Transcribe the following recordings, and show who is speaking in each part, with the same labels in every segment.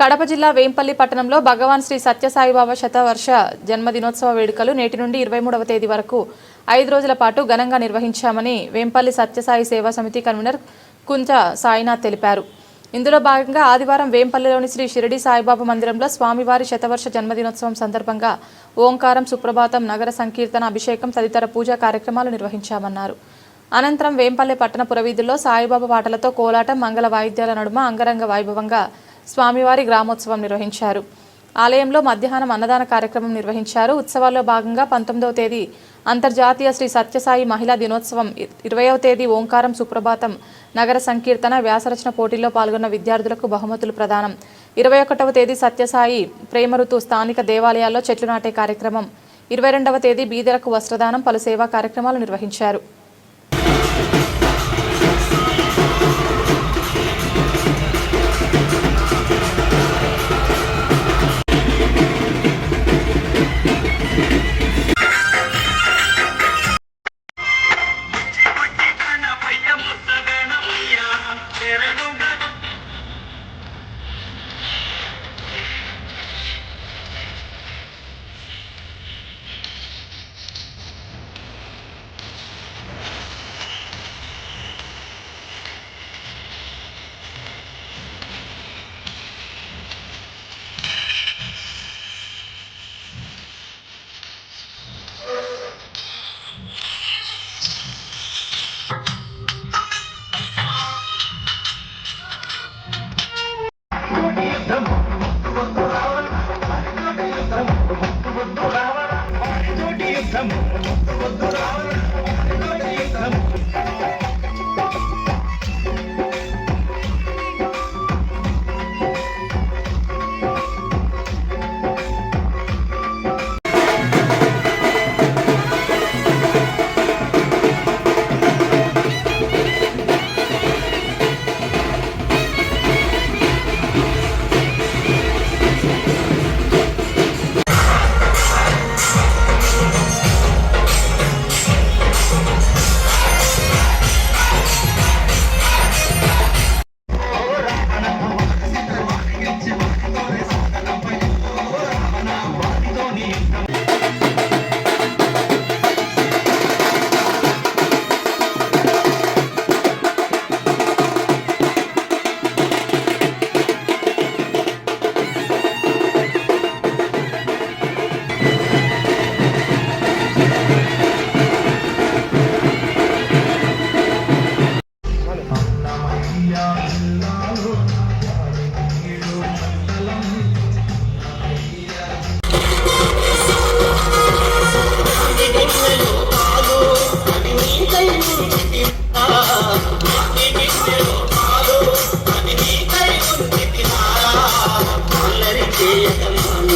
Speaker 1: కడప జిల్లా వేంపల్లి పట్టణంలో భగవాన్ శ్రీ సత్యసాయిబాబా శతవర్ష జన్మదినోత్సవ వేడుకలు నేటి నుండి ఇరవై మూడవ తేదీ వరకు ఐదు రోజుల పాటు ఘనంగా నిర్వహించామని వేంపల్లి సత్యసాయి సేవా సమితి కన్వీనర్ కుంజ సాయినాథ్ తెలిపారు. ఇందులో భాగంగా ఆదివారం వేంపల్లిలోని శ్రీ షిరిడి సాయిబాబా మందిరంలో స్వామివారి శతవర్ష జన్మదినోత్సవం సందర్భంగా ఓంకారం సుప్రభాతం నగర సంకీర్తన అభిషేకం తదితర పూజా కార్యక్రమాలు నిర్వహించామన్నారు. అనంతరం వేంపల్లె పట్టణ పురవీధుల్లో సాయిబాబా పాటలతో కోలాటం మంగళ వాయిద్యాల నడుమ అంగరంగ వైభవంగా స్వామివారి గ్రామోత్సవం నిర్వహించారు. ఆలయంలో మధ్యాహ్నం అన్నదాన కార్యక్రమం నిర్వహించారు. ఉత్సవాల్లో భాగంగా పంతొమ్మిదవ తేదీ అంతర్జాతీయ శ్రీ సత్యసాయి మహిళా దినోత్సవం ఇరవయవ తేదీ ఓంకారం సుప్రభాతం నగర సంకీర్తన వ్యాసరచన పోటీల్లో పాల్గొన్న విద్యార్థులకు బహుమతులు ప్రదానం. ఇరవై ఒకటవ తేదీ సత్యసాయి ప్రేమరుతు స్థానిక దేవాలయాల్లో చెట్లు నాటే కార్యక్రమం. ఇరవై రెండవ తేదీ బీదలకు వస్త్రదానం పలు సేవా కార్యక్రమాలు నిర్వహించారు. యుద్ధము.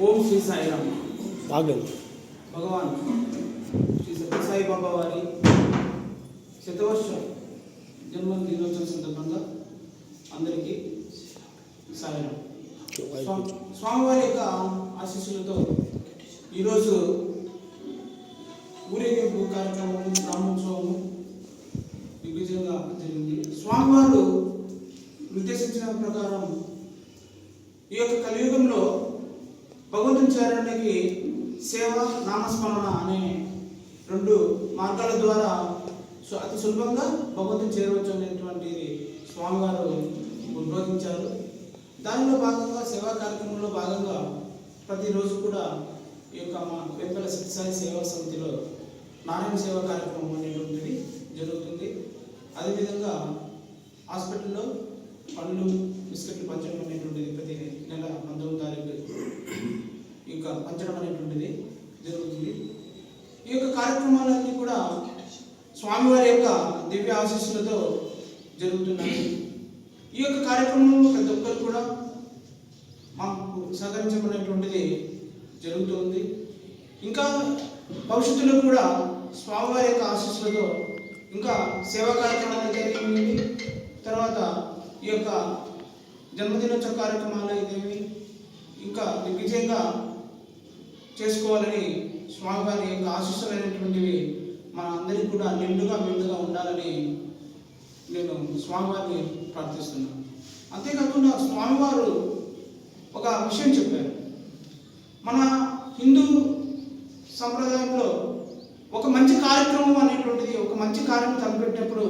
Speaker 2: ఓం శ్రీ సాయిరామ్. భగవాన్ శ్రీ సత్యసాయి బాబా వారి శతవర్ష జన్మ దినోత్సవం సందర్భంగా అందరికీ సాయిరామ్. స్వా- స్వామివారి యొక్క ఆశీస్సులతో ఈరోజు ఊరేగింపు కార్యక్రమం బ్రహ్మోత్సవము దిగ్విజయంగా జరిగింది. స్వామివారు నిర్దేశించిన ప్రకారం ఈ యొక్క కలియుగంలో భగవంతుని చేరడానికి సేవ నామస్మరణ అనే రెండు మార్గాల ద్వారా అతి సులభంగా భగవంతుని చేరవచ్చు అనేటువంటి స్వామివారు ఉద్బోధించారు. దానిలో భాగంగా సేవా కార్యక్రమంలో భాగంగా ప్రతిరోజు కూడా ఈ యొక్క మా వెంపల సత్యసాయి సేవా సమితిలో నారాయణ సేవా కార్యక్రమం అనేటువంటిది జరుగుతుంది. అదేవిధంగా హాస్పిటల్లో పళ్ళు బిస్కెట్లు పంచడం అనేటువంటిది ప్రతి నెల పంతొమ్మిది తారీఖు ఇంకా పంచడం అనేటువంటిది జరుగుతుంది. ఈ యొక్క కార్యక్రమాలన్నీ కూడా స్వామివారి యొక్క దివ్య ఆశీస్సులతో జరుగుతున్నాయి. ఈ యొక్క కార్యక్రమంలో ప్రతి ఒక్కరు కూడా మాకు సహకరించబడినటువంటిది జరుగుతుంది. ఇంకా భవిష్యత్తులో కూడా స్వామివారి యొక్క ఆశీస్సులతో ఇంకా సేవా కార్యక్రమాలు జరిగింది తర్వాత ఈ యొక్క జన్మదినోత్సవ కార్యక్రమాలు ఇదేమి ఇంకా దిగ్విజయంగా చేసుకోవాలని స్వామివారి యొక్క ఆశీస్సులైనటువంటివి మన అందరికీ కూడా నిండుగా మెండుగా ఉండాలని నేను స్వామివారిని ప్రార్థిస్తున్నాను. అంతేకాకుండా స్వామివారు ఒక విషయం చెప్పారు. మన హిందూ సంప్రదాయంలో ఒక మంచి కార్యక్రమం అనేటువంటిది ఒక మంచి కార్యం తలపెట్టినప్పుడు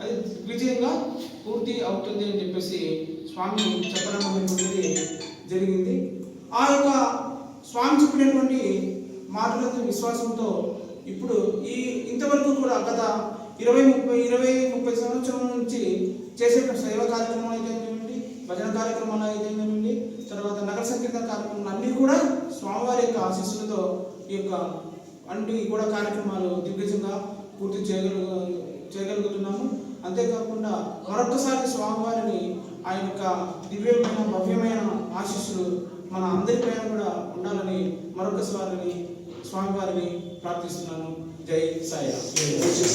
Speaker 2: అది విజయంగా పూర్తి అవుతుంది అని చెప్పేసి స్వామి చెప్పడం అనేటువంటిది జరిగింది. ఆ యొక్క స్వామి చెప్పినటువంటి మాటలకు విశ్వాసంతో ఇప్పుడు ఈ ఇంతవరకు కూడా గత ఇరవై ముప్పై ఇరవై ముప్పై సంవత్సరం నుంచి చేసే సేవ కార్యక్రమాలు అయితేనేమిటి భజన కార్యక్రమాలు అయితేనేమిటి తర్వాత నగర సంకీర్తన కార్యక్రమాలు అన్నీ కూడా స్వామివారి యొక్క ఆశీస్సులతో ఈ యొక్క అన్ని కూడా కార్యక్రమాలు దిగ్గజంగా పూర్తి చేయగలుగు చేయగలుగుతున్నాము. అంతేకాకుండా మరొకసారి స్వామివారిని ఆ యొక్క దివ్యమైన భవ్యమైన ఆశీస్సులు మన అందరిపైన కూడా ఉండాలని మరొకసారిని స్వామివారిని ప్రార్థిస్తున్నాను. జై సాయి